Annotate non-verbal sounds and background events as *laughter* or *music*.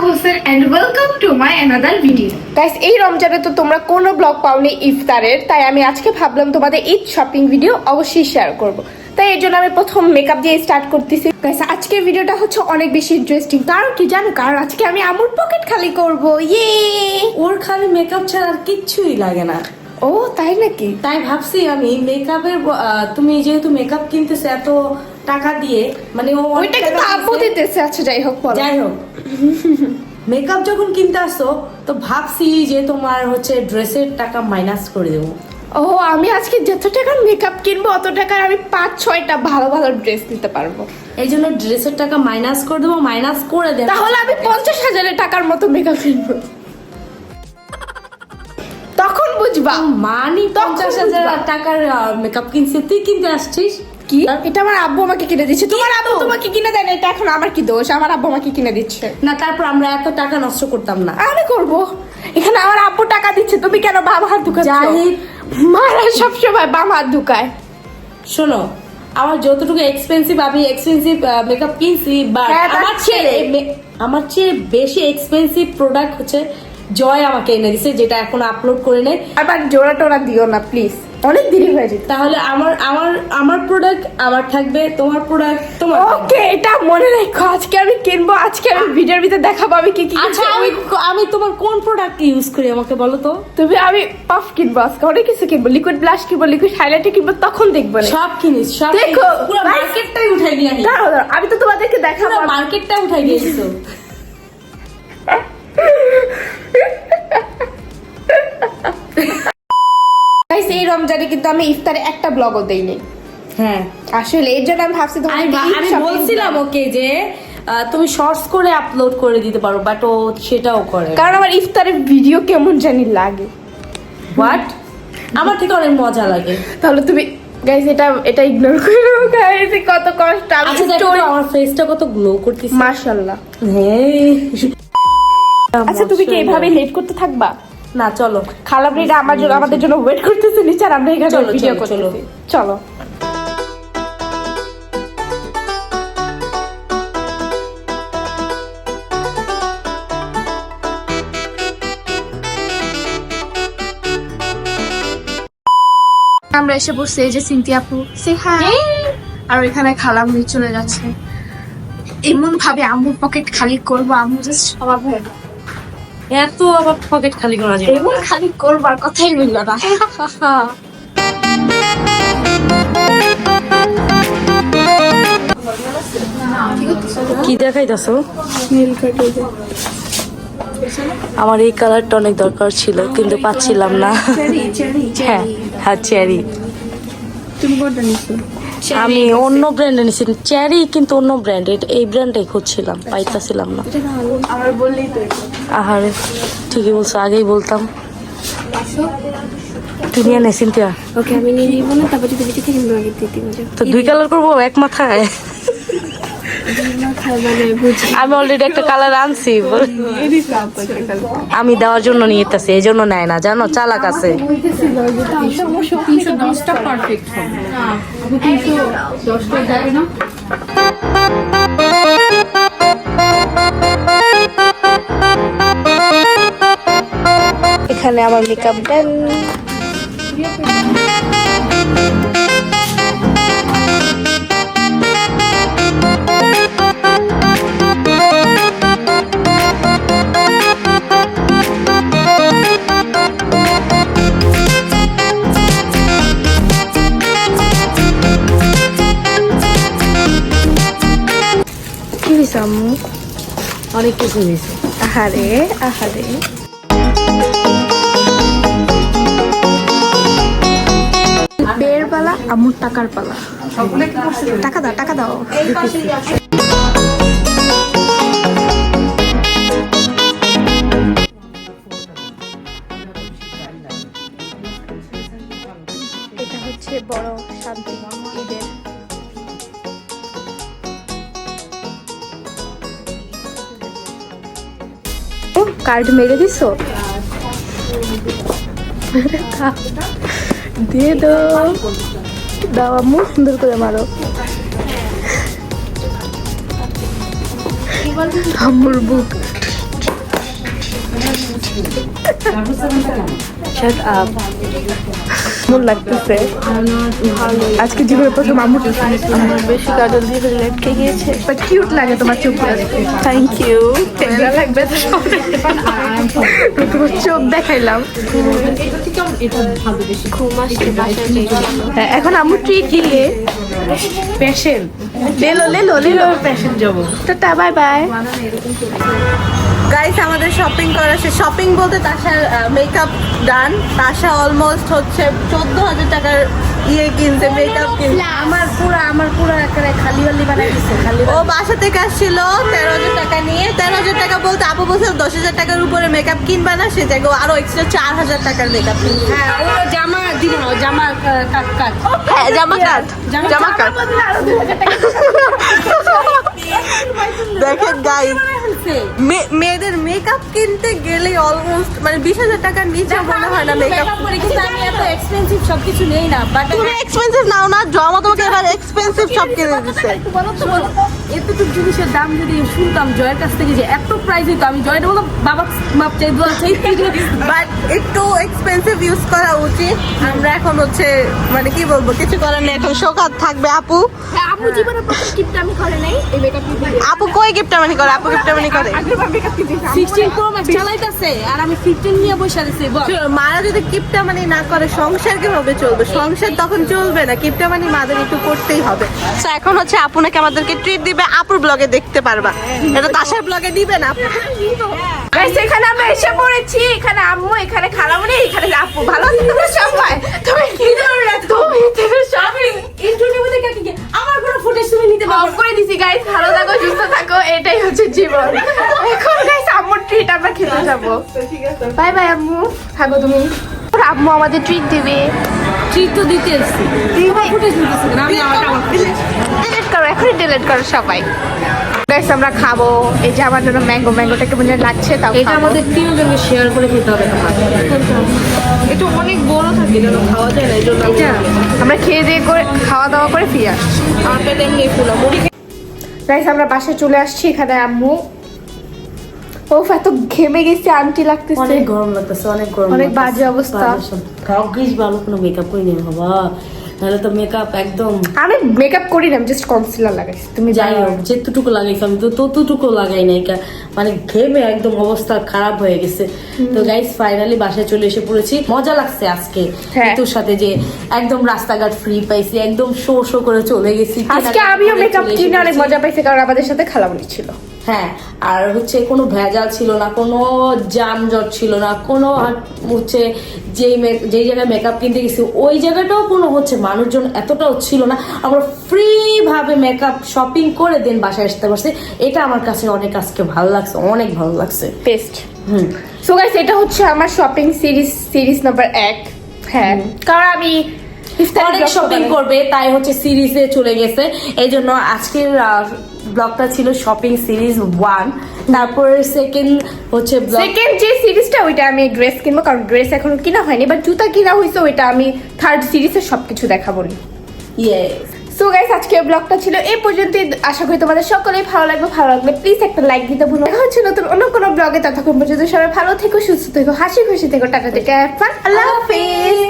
Is Tasha Hossain and welcome to my another video guys এই রমজানে তো তোমরা কোনো ব্লগ পাওনি ইফতারের তাই আমি আজকে ভাবলাম তোমাদের ঈদ শপিং ভিডিও অবশ্যই শেয়ার করব। তাই এর জন্য আমি প্রথম মেকআপ দিয়ে স্টার্ট করতেছি। গাইস আজকের ভিডিওটা হচ্ছে অনেক বেশি ইন্টারেস্টিং কারণ কি জানো কারণ আজকে আমি আমুর পকেট খালি করব। ইয়ে ওর খালি মেকআপ ছাড়া আর কিচ্ছুই লাগে না। ও তাই নাকি? তাই ভাবছি আমি মেকআপের তুমি যেহেতু মেকআপ কিনতেছে এত টাকা দিয়ে মানে ও ওইটা কিন্তু আব্বু দিতেছে আচ্ছা যাই হোক যাই হোক। মেকআপ যখন কিনতে আসো তো ভাবছি যে তোমার হচ্ছে ড্রেসের টাকা মাইনাস করে দেবো। ও আমি আজকে যত টাকার মেকআপ কিনবো অত টাকার আমি পাঁচ ছয়টা ভালো ভালো ড্রেস নিতে পারব। এই জন্য ড্রেসের টাকা মাইনাস করে দেবো মাইনাস করে দেবো। তাহলে আমি পঞ্চাশ হাজারের টাকার মতো মেকআপ কিনবো। তখন বুঝবা। মানি পঞ্চাশ হাজার টাকার মেকআপ কিনছে। তুই কিনতে আসছিস? কি? এটা আমার আব্বু আমাকে কিনে দিচ্ছে। তোমার আব্বু তোমাকে কিনে দেয় না এটা এখন আমার কি দোষ? আমার আব্বু আমাকে কিনে দিচ্ছে। না তারপর আমরা এত টাকা নষ্ট করতাম না। আমি করব। এখানে আমার আব্বু টাকা দিচ্ছে তুমি কেন বাম হাত ঢুকাচ্ছ। মারা সবসময় বাম হাত ঢুকায়। শোনো আমার যতটুকু এক্সপেন্সিভ আমি এক্সপেন্সিভ মেকআপ কিনছি বা হ্যাঁ, আমার চেয়ে। আমার চেয়ে বেশি এক্সপেন্সিভ প্রোডাক্ট হচ্ছে জয় আমাকে এনে দিছে যেটা এখন আপলোড করে নেয় আবার জোড়া টোড়া দিও না প্লিজ অনেক দেরি হয়ে যেত। তাহলে আমার আমার আমার প্রোডাক্ট আমার থাকবে তোমার প্রোডাক্ট তোমার ওকে এটা মনে রাখো আজকে আমি কিনবো আজকে আমি ভিডিওর ভিতরে দেখাবো আমি কি কি আচ্ছা আমি আমি তোমার কোন প্রোডাক্ট ইউজ করি আমাকে বলো তো? তুমি আমি পাফ কিনবো আজকে অনেক কিছু কিনবো লিকুইড ব্লাশ কিনবো লিকুইড হাইলাইটার কিনবো তখন দেখব সব কিনিস সব দেখো, পুরো মার্কেটটাই উঠাই নিয়ে আমি তো তোমাদেরকে দেখাবো। মার্কেটটা উঠাই দিয়েছ Guys, *laughs* এই রমজানে কিন্তু আমি ইফতারে একটা ব্লগও দেইনি। হ্যাঁ। আসলে এর জন্য আমি ভাবছি ঈদ আমি বলছিলাম ওকে যে তুমি শর্টস করে আপলোড করে দিতে পারো বাট ও সেটাও করে। কারণ আমার ইফতারের ভিডিও কেমন জানি লাগে। হোয়াট আমার থেকে অনেক মজা লাগে। তাহলে তুমি গাইস এটা এটা ইগনোর করো গাইজ কত কষ্ট আমি আচ্ছা দেখো আমার ফেসটা কত গ্লো করতেছে। মাশাআল্লাহ। হ্যাঁ। আচ্ছা তুমি কি এভাবে লেট করতে থাকবা? না চলো। খালাবরিটা আমার জন্য আমাদের জন্য ওয়েট করতেছে নিচে আর আমরা এখানে ভিডিও করতেছি। চলো। চলো। আমরা এসে বসছি এই যে সিনতি আপু। সে হাই আর এখানে খালাম চলে যাচ্ছে। এমন ভাবে আম্মুর পকেট খালি করব আম্মু জাস্ট সবার ভয় এত আবার পকেট খালি করা যায়। এমন খালি করবার কথাই না। কি দেখাইতেছো? আমার এই কালারটা অনেক দরকার ছিল কিন্তু পাচ্ছিলাম না। হ্যাঁ হ্যাঁ চেরি তুমি কোনটা নিছো? আমি অন্য ব্র্যান্ডে নিছি চেরি কিন্তু অন্য ব্র্যান্ড এই ব্র্যান্ডটাই খুঁজছিলাম পাইতাছিলাম না। আমার বললেই তো আহারে ঠিকই বলছো আগেই বলতাম। তুই নিয়ে নে ওকে আমি নিয়ে নিব না তারপর যদি বেঁচে থাকি তোমাকে দিয়ে দিব। তো দুই কালার করব এক মাথায়? আমি অলরেডি একটা কালার আনছি। আমি দেওয়ার জন্য নিয়ে যেতেছি এই জন্য নেয় না, জানো, চালাক আছে। এখানে আমার মেকআপ দেন। অনেক কিছু হয়েছে। আহারে আহারে। বের পালা আমুর টাকার পালা। টাকা দাও টাকা দাও। এটা হচ্ছে বড় শান্তি ঈদের ও কার্ড মেরে দিছো? দিয়ে দাও। দাও আম্মু সুন্দর করে মারো। আম্মুর বুক। Shut up. মন লাগতেছে? আজকে জীবনে প্রথম আম্মু আমার বেশি কাজল দিয়ে লেটকে গিয়েছে। বাট কিউট লাগে তোমার চোখ থ্যাংক ইউ ক্যামেরা লাগবে তোমার চোখ দেখাইলাম। হ্যাঁ, এখন আম্মু ট্রিট দিলে। পেশেন্ট লেলো লেলো লেলো। পেশেন্ট যাব টাটা বাই বাই গাইস আমাদের শপিং করা সে শপিং বলতে তাসার মেকআপ ডান তাশা অলমোস্ট হচ্ছে চোদ্দ হাজার টাকার ইয়ে কিনছে মেকআপ কিনছে। আমার পুরো আমার পুরো একেবারে খালি খালি বানাই দিছে খালি ও বাসা থেকে আসছিল তেরো হাজার টাকা নিয়ে। তেরো হাজার টাকা বলতে আপু বলছে দশ হাজার টাকার উপরে মেকআপ কিনবা না সে জায়গায় আরও এক্সট্রা চার হাজার টাকার মেকআপ কিনবে। হ্যাঁ ও জামা দিব জামা কাট হ্যাঁ জামা কাট জামা কাট দেখেন গাইস মেয়েদের মেকআপ কিনতে গেলে অলমোস্ট মানে বিশ হাজার টাকার নিচে মনে হয় না মেকআপ করে কিন্তু আমি এত এক্সপেন্সিভ সবকিছু নেই না বাট তুমি এক্সপেন্সিভ নাও না জমা তোমাকে এবার এক্সপেন্সিভ সব কিনে দিচ্ছে। এতটুকু জিনিসের দাম যদি শুনতাম জয়ের কাছ থেকে যে এত প্রাইস হইতো আমি জয়ের বললাম বাবা মাপ চাই দোয়া চাই। বাট একটু এক্সপেন্সিভ ইউজ করা উচিত। আমরা এখন হচ্ছে মানে কি বলব কিছু করার নেই এখন শোকাত থাকবে। আপু? আপু জীবনে প্রথম টিপটা আমি করে নাই এই মেকআপ আপু কই গিফটামানি করে? আপু গিফটামানি করে? মেকআপ কিনতে সিক্সটিন প্রো ম্যাক্স চালাইতেছে আর আমি ফিফটিন নিয়ে বসে আছি বল। মারা যদি কিপটামানি না করে সংসার কীভাবে চলবে? সংসার তখন চলবে না কিপটামানি মাদের একটু করতেই হবে। তো এখন হচ্ছে আপু নাকি আমাদেরকে ট্রিট দিবে? আপুর ব্লগে দেখতে পারবা। এটা তাসার ব্লগে দিবে না এখানে আমরা এসে পড়েছি। এখানে আম্মু এখানে খালামুনি এখানে আপু। ভালো আছো তোমরা সবাই? তুমি কি ইন্টারভিউ আমার কোনো ফুটেজ তুমি নিতে অফ করে দিছি গাইস ভালো থাকো সুস্থ থাকো। এটাই হচ্ছে জীবন। এখন গাইস আম্মুর ট্রিট আমরা খেতে যাব। বাই বাই আম্মু। থাকো তুমি। আম্মু আমাদের ট্রিট দিবে। ট্রিট তো দিতে এসছি ফুটেজ নিতেছি না আমি আমার আমার ডিলিট করো এখনই করো সবাই। গাইস আমরা খাব। এই যে আমার জন্য ম্যাঙ্গো ম্যাঙ্গোটা কেমন যেন লাগছে তাও এটা আমাদের তিনজনকে শেয়ার করে খেতে হবে এটা অনেক বড় থাকে যেন খাওয়া যায় না এই জন্য আমরা খেয়ে দিয়ে করে খাওয়া দাওয়া করে ফিরে আসছি আমার পেটে এমনি ফুলা মুড়ি গাইস আমরা বাসায় চলে আসছি এখানে আম্মু। ও এত ঘেমে গেছে আন্টি লাগতেছে। অনেক গরম লাগতেছে অনেক গরম অনেক বাজে অবস্থা। ভাগ্যিস ভালো কোনো মেকআপ করে নিয়ে বাবা। নাহলে তো মেকআপ একদম আমি মেকআপ করি না জাস্ট কনসিলার লাগাইছি তুমি যাই হোক যেতটুকু লাগাইছি আমি তো ততটুকু লাগাই নাই। মানে ঘেমে একদম অবস্থা খারাপ হয়ে গেছে। তো গাইস ফাইনালি বাসায় চলে এসে পড়েছি। মজা লাগছে আজকে। হ্যাঁ। তোর সাথে যে একদম রাস্তাঘাট ফ্রি পাইছি একদম শো শো করে চলে গেছি। আজকে আমিও মেকআপ কিনে অনেক মজা পাইছি কারণ আমাদের সাথে খালামুনি ছিল। হ্যাঁ আর হচ্ছে কোনো ভেজাল ছিল না কোনো যানজট ছিল না কোনো হচ্ছে যেই যেই জায়গায় মেকআপ কিনতে গেছি ওই জায়গাটাও কোনো হচ্ছে মানুষজন এতটাও ছিল না। আমরা ফ্রিভাবে মেকআপ শপিং করে দেন বাসায় আসতে পারছি। এটা আমার কাছে অনেক আজকে ভালো লাগছে অনেক ভালো লাগছে। বেস্ট হুম। সো গাইস এটা হচ্ছে আমার শপিং সিরিজ সিরিজ নাম্বার এক। হ্যাঁ কারণ আমি অনেক শপিং করবে তাই হচ্ছে সিরিজে চলে গেছে। এই জন্য আজকের ব্লগটা ছিল শপিং সিরিজ ওয়ান তারপরে সেকেন্ড হচ্ছে সেকেন্ড যে সিরিজটা ওইটা আমি ড্রেস কিনবো কারণ ড্রেস এখনও কিনা হয়নি বাট জুতা কিনা হয়েছে ওইটা আমি থার্ড সিরিজে সবকিছু দেখাবো। ইয়ে সো গাইস আজকে ব্লগটা ছিল এই পর্যন্ত আশা করি তোমাদের সকলেই ভালো লাগবে ভালো লাগবে প্লিজ একটা লাইক দিতে ভুলো দেখা হচ্ছে নতুন অন্য কোনো ব্লগে ততক্ষণ পর্যন্ত সবাই ভালো থেকো সুস্থ থেকো হাসি খুশি থেকো টাটা থেকে আল্লাহ হাফিজ।